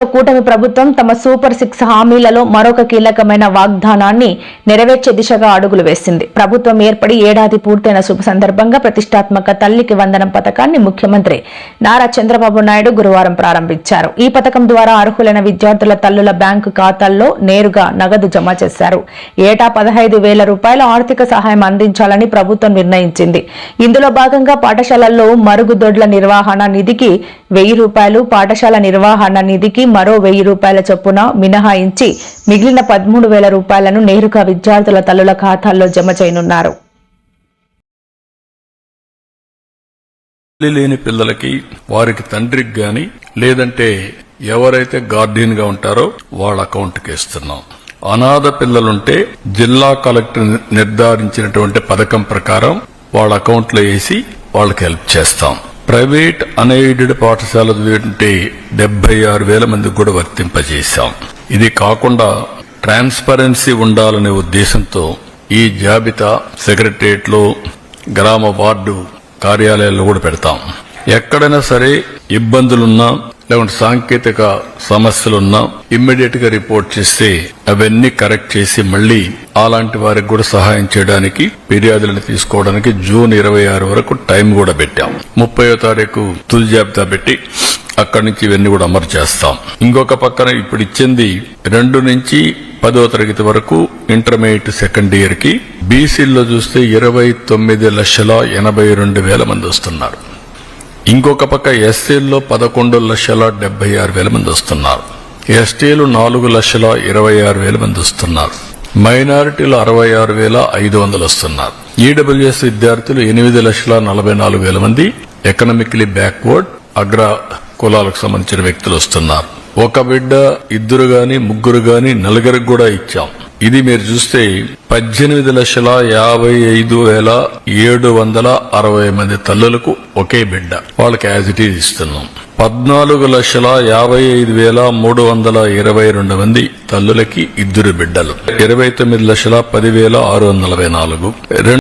కూటమి ప్రభుత్వం తమ సూపర్ సిక్స్ హామీలలో మరొక కీలకమైన వాగ్దానాన్ని నెరవేర్చే దిశగా అడుగులు వేసింది. ప్రభుత్వం ఏర్పడి ఏడాది పూర్తయిన శుభ సందర్భంగా ప్రతిష్టాత్మక తల్లికి వందనం పథకాన్ని ముఖ్యమంత్రి నారా చంద్రబాబు నాయుడు గురువారం ప్రారంభించారు. ఈ పథకం ద్వారా అర్హులైన విద్యార్థుల తల్లుల బ్యాంకు ఖాతాల్లో నేరుగా నగదు జమ చేశారు. ఏటా పదహైదు వేల రూపాయల ఆర్థిక సహాయం అందించాలని ప్రభుత్వం నిర్ణయించింది. ఇందులో భాగంగా పాఠశాలల్లో మరుగుదొడ్ల నిర్వహణ నిధికి వెయ్యి రూపాయలు పాఠశాల నిర్వహణ నిధికి మరో వెయ్యి రూపాయల చొప్పున మినహాయించి మిగిలిన పదమూడు వేల రూపాయలను నేరుగా విద్యార్థుల తల్లుల ఖాతాల్లో జమ చేయనున్నారు. లేని పిల్లలకి వారికి తండ్రికి గాని లేదంటే ఎవరైతే గార్డియన్గా ఉంటారో వాళ్ళ అకౌంట్కి ఇస్తున్నాం అనాథ పిల్లలుంటే జిల్లా కలెక్టర్ నిర్ధారించినటువంటి పథకం ప్రకారం వాళ్ళ అకౌంట్లో వేసి వాళ్ళకి హెల్ప్ చేస్తాం. ప్రైవేట్ అన్ఎయిడెడ్ పాఠశాల ఉంటే డెబ్బై ఆరు వేల మందికి కూడా వర్తింపజేశాం. ఇది కాకుండా ట్రాన్స్పరెన్సీ ఉండాలనే ఉద్దేశంతో ఈ జాబితా సెక్రటరియట్లో గ్రామ వార్డు కార్యాలయాల్లో కూడా పెడతాం. ఎక్కడైనా సరే ఇబ్బందులున్నా లేకుంటే సాంకేతిక సమస్యలున్నా ఇమ్మీడియట్గా రిపోర్ట్ చేస్తే అవన్నీ కరెక్ట్ చేసి మళ్ళీ అలాంటి వారికి కూడా సహాయం చేయడానికి ఫిర్యాదులను తీసుకోవడానికి జూన్ ఇరవై ఆరు వరకు టైం కూడా పెట్టాం. ముప్పయో తారీఖు తుది జాబితా పెట్టి అక్కడి నుంచి ఇవన్నీ కూడా అమలు చేస్తాం. ఇంకొక పక్కన ఇప్పుడు ఇచ్చింది రెండు నుంచి పదో తరగతి వరకు ఇంటర్మీడియట్ సెకండ్ ఇయర్కి బీసీల్లో చూస్తే ఇరవై తొమ్మిది లక్షల ఎనభై రెండు వేల మంది వస్తున్నారు. ఇంకొక పక్క ఎస్సీల్లో పదకొండు లక్షల డెబ్బై ఆరు వేల మంది వస్తున్నారు. ఎస్టీలు నాలుగు లక్షల ఇరవై ఆరు వేల మంది వస్తున్నారు. మైనారిటీలు అరవై ఆరు వేల ఐదు వందలు వస్తున్నారు. ఈడబ్ల్యూఎస్ విద్యార్థులు ఎనిమిది లక్షల నలభై నాలుగు వేల మంది. ఎకనామిక్లీ బ్యాక్వర్డ్ అగ్ర కులాలకు సంబంధించిన వ్యక్తులు వస్తున్నారు. ఒక బిడ్డ ఇద్దరు గాని ముగ్గురు గాని నలుగురికి కూడా ఇచ్చాం. ఇది మీరు చూస్తే పద్దెనిమిది లక్షల యాభై ఐదు వేల ఏడు వందల అరవై మంది తల్లులకు ఒకే బిడ్డ. వాళ్ళకి యాజ్ ఇట్ ఈజ్ ఇస్తున్నాం. పద్నాలుగు లక్షల యాభై ఐదు వేల మూడు వందల ఇరవై రెండు మంది తల్లులకి ఇద్దరు బిడ్డలు. ఇరవై తొమ్మిది లక్షల పది వేల ఆరు వందల నాలుగు.